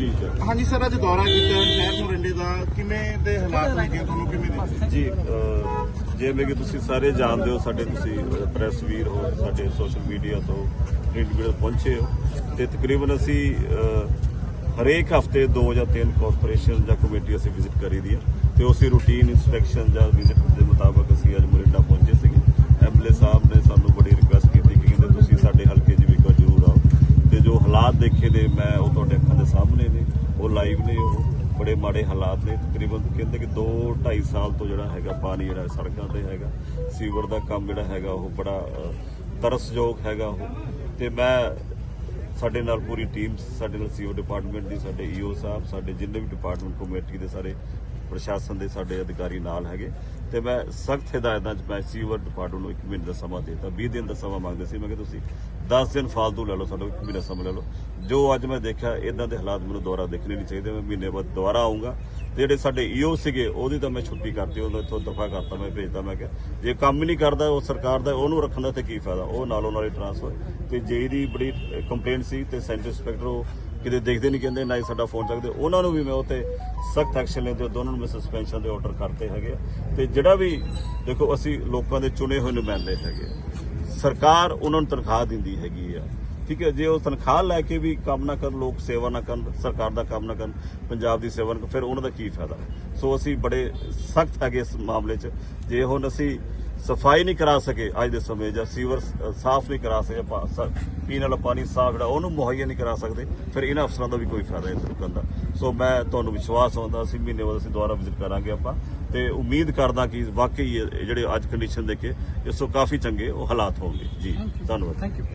ਜੀ ਹਾਂਜੀ ਸਰ ਅੱਜ ਦੌਰਾ ਕੀਤਾ ਸ਼ਹਿਰ ਮੋਰਿੰਡੇ ਦਾ। ਕਿਵੇਂ ਦੇ ਹਾਲਾਤ ਲੱਗੇ ਤੁਹਾਨੂੰ ਕਿਵੇਂ ਦੇ ਜੀ ਜਿਵੇਂ ਕਿ ਤੁਸੀਂ ਸਾਰੇ ਜਾਣਦੇ ਹੋ ਸਾਡੇ ਤੁਸੀਂ ਪ੍ਰੈਸ ਵੀਰ ਹੋ ਸਾਡੇ ਸੋਸ਼ਲ ਮੀਡੀਆ ਤੋਂ ਪ੍ਰਿੰਟ ਮੀਡੀਆ ਤੋਂ ਪਹੁੰਚੇ ਹੋ। ਤੇ ਤਕਰੀਬਨ ਅਸੀਂ ਹਰੇਕ ਹਫ਼ਤੇ ਦੋ ਜਾਂ ਤਿੰਨ ਕਾਰਪੋਰੇਸ਼ਨ ਜਾਂ ਕਮੇਟੀ ਅਸੀਂ ਵਿਜ਼ਿਟ ਕਰੀਦੀ ਹੈ ਤੇ ਉਸੇ ਰੂਟੀਨ ਇਨਸਪੈਕਸ਼ਨ ਜਾਂ ਵਿਜ਼ਿਟ ਦੇ ਮੁਤਾਬਕ ਅਸੀਂ ਅੱਜ ਮੋਰਿੰਡਾ ਪਹੁੰਚੇ ਸੀਗੇ। ਐਮਐਲਏ ਸਾਹਿਬ ਨੇ ਸਾਨੂੰ ਬੜੀ ਰਿਕੁਐਸਟ ਕੀਤੀ ਕਿ ਕਹਿੰਦੇ ਤੁਸੀਂ ਸਾਡੇ ਹਲਕੇ 'ਚ ਵੀ ਵਾਰ ਜ਼ਰੂਰ ਆਓ। ਤੇ ਜੋ ਹਾਲਾਤ ਦੇਖੇ ਨੇ ਮੈਂ ਉਹ ਸਾਹਮਣੇ ਨੇ, ਉਹ ਲਾਈਵ ਨੇ, ਉਹ ਬੜੇ ਮਾੜੇ ਹਾਲਾਤ ਨੇ। ਤਕਰੀਬਨ ਕਹਿੰਦੇ ਕਿ 2 2.5 ਸਾਲ ਤੋਂ ਜਿਹੜਾ ਹੈਗਾ ਪਾਣੀ ਜਿਹੜਾ ਸੜਕਾਂ ਤੇ ਹੈਗਾ, ਸੀਵਰ ਦਾ ਕੰਮ ਜਿਹੜਾ ਹੈਗਾ, ਉਹ ਬੜਾ ਤਰਸਯੋਗ ਹੈਗਾ ਉਹ। ਤੇ ਮੈਂ ਸਾਡੇ ਨਾਲ ਪੂਰੀ ਟੀਮ ਸਾਡੇ ਨਾਲ ਸੀਓ ਡਿਪਾਰਟਮੈਂਟ ਦੀ, ਸਾਡੇ ਈਓ ਸਾਹਿਬ, ਸਾਡੇ ਜਿੰਨੇ ਵੀ ਡਿਪਾਰਟਮੈਂਟ ਕਮੇਟੀ ਦੇ ਸਾਰੇ ਪ੍ਰਸ਼ਾਸਨ ਦੇ ਸਾਡੇ ਅਧਿਕਾਰੀ ਨਾਲ ਹੈਗੇ ਤੇ ਮੈਂ ਸਖਤ ਹਦਾਇਤਾਂ ਚ ਮੈਂ ਸੀਵਰ ਡਿਪਾਰਟਮੈਂਟ ਨੂੰ 1 ਮਹੀਨੇ ਦਾ ਸਮਾਂ ਦੇਤਾ। 20 ਦਿਨ ਦਾ ਸਮਾਂ ਮੰਗਦੇ ਸੀ। ਮੈਂ ਕਿ ਤੁਸੀਂ 10 ਦਿਨ ਫਾਲਤੂ ਲੈ ਲਓ ਸਾਡਾ 1 ਮਹੀਨਾ ਸਮਾਂ ਲੈ ਲਓ। ਜੋ ਅੱਜ ਮੈਂ ਦੇਖਿਆ ਇਦਾਂ ਦੇ ਹਾਲਾਤ ਮੈਨੂੰ ਦੁਬਾਰਾ ਦੇਖਣੇ ਨਹੀਂ ਚਾਹੀਦੇ। ਮੈਂ ਮਹੀਨੇ ਬਾਅਦ ਦੁਬਾਰਾ ਆਉਂਗਾ ਤੇ ਜਿਹੜੇ ਸਾਡੇ ਈਓ ਸੀਗੇ, ਉਹਦੀ ਤਾਂ ਮੈਂ ਛੁੱਟੀ ਕਰਤੀ ਉਹਨੂੰ ਇੱਥੋਂ ਦਫਾ ਕਰਤਾ, ਮੈਂ ਭੇਜਦਾ ਮੈਂ ਕਿਹਾ, ਜੇ ਕੰਮ ਹੀ ਨਹੀਂ ਕਰਦਾ, ਉਹ ਸਰਕਾਰ ਦਾ, ਉਹਨੂੰ ਰੱਖਣ ਦਾ ਤੇ ਕੀ ਫਾਇਦਾ? ਉਹ ਨਾਲੋਂ ਨਾਲ ਹੀ ਟ੍ਰਾਂਸਫਰ ਤੇ ਜੇ ਦੀ ਬੜੀ ਕੰਪਲੇਂਟ ਸੀ ਤੇ ਸੈਂਟਰ ਇੰਸਪੈਕਟਰ ਉਹ ਕਿਤੇ ਦੇਖਦੇ ਨਹੀਂ ਕਹਿੰਦੇ, ਨਾ ਹੀ ਸਾਡਾ ਫੋਨ ਚੱਕਦੇ। ਉਹਨਾਂ ਨੂੰ ਵੀ ਮੈਂ ਉਤੇ ਸਖਤ ਐਕਸ਼ਨ ਲੈਂਦੇ ਦੋਨਾਂ ਨੂੰ ਮੈਂ ਸਸਪੈਂਸ਼ਨ ਦੇ ਆਰਡਰ ਕਰਤੇ ਹੈਗੇ ਆ। ਤੇ ਜਿਹੜਾ ਵੀ ਦੇਖੋ, ਅਸੀਂ ਲੋਕਾਂ ਦੇ ਚੁਣੇ ਹੋਏ ਨੁਮਾਇੰਦੇ ਹੈਗੇ ਸਰਕਾਰ ਉਹਨਾਂ ਨੂੰ ਤਨਖਾਹ ਦਿੰਦੀ ਹੈਗੀ ਆ। ਠੀਕ ਹੈ, ਜੇ ਉਹ ਤਨਖਾਹ ਲੈ ਕੇ ਵੀ ਕੰਮ ਨਾ ਕਰਨ, ਲੋਕ ਸੇਵਾ ਨਾ ਕਰਨ, ਸਰਕਾਰ ਦਾ ਕੰਮ ਨਾ ਕਰਨ, ਪੰਜਾਬ ਦੀ ਸੇਵਾ ਨਾ ਕਰਨ, ਫਿਰ ਉਹਨਾਂ ਦਾ ਕੀ ਫਾਇਦਾ? ਸੋ ਅਸੀਂ ਬੜੇ ਸਖਤ ਹੈਗੇ ਇਸ ਮਾਮਲੇ 'ਚ। ਜੇ ਹੁਣ ਅਸੀਂ ਸਫ਼ਾਈ ਨਹੀਂ ਕਰਾ ਸਕੇ ਅੱਜ ਦੇ ਸਮੇਂ ਜਾਂ ਸੀਵਰ ਸਾਫ਼ ਨਹੀਂ ਕਰਾ ਸਕੇ ਪੀਣ ਵਾਲਾ ਪਾਣੀ ਸਾਫ਼ ਜਿਹੜਾ ਉਹਨੂੰ ਮੁਹੱਈਆ ਨਹੀਂ ਕਰਾ ਸਕਦੇ ਫਿਰ ਇਹਨਾਂ ਅਫਸਰਾਂ ਦਾ ਵੀ ਕੋਈ ਫਾਇਦਾ ਰੁਕਣ ਦਾ। ਸੋ ਮੈਂ ਤੁਹਾਨੂੰ ਵਿਸ਼ਵਾਸ ਹੁੰਦਾ ਅਸੀਂ ਮਹੀਨੇ ਬਾਅਦ ਅਸੀਂ ਦੁਬਾਰਾ ਵਿਜ਼ਿਟ ਕਰਾਂਗੇ ਆਪਾਂ ਤੇ ਉਮੀਦ ਕਰਦਾ ਕਿ ਵਾਕਈ ਜਿਹੜੇ ਅੱਜ ਕੰਡੀਸ਼ਨ ਦੇਖੇ ਇਸ ਤੋਂ ਕਾਫੀ ਚੰਗੇ ਉਹ ਹਾਲਾਤ ਹੋਣਗੇ। ਜੀ ਧੰਨਵਾਦ।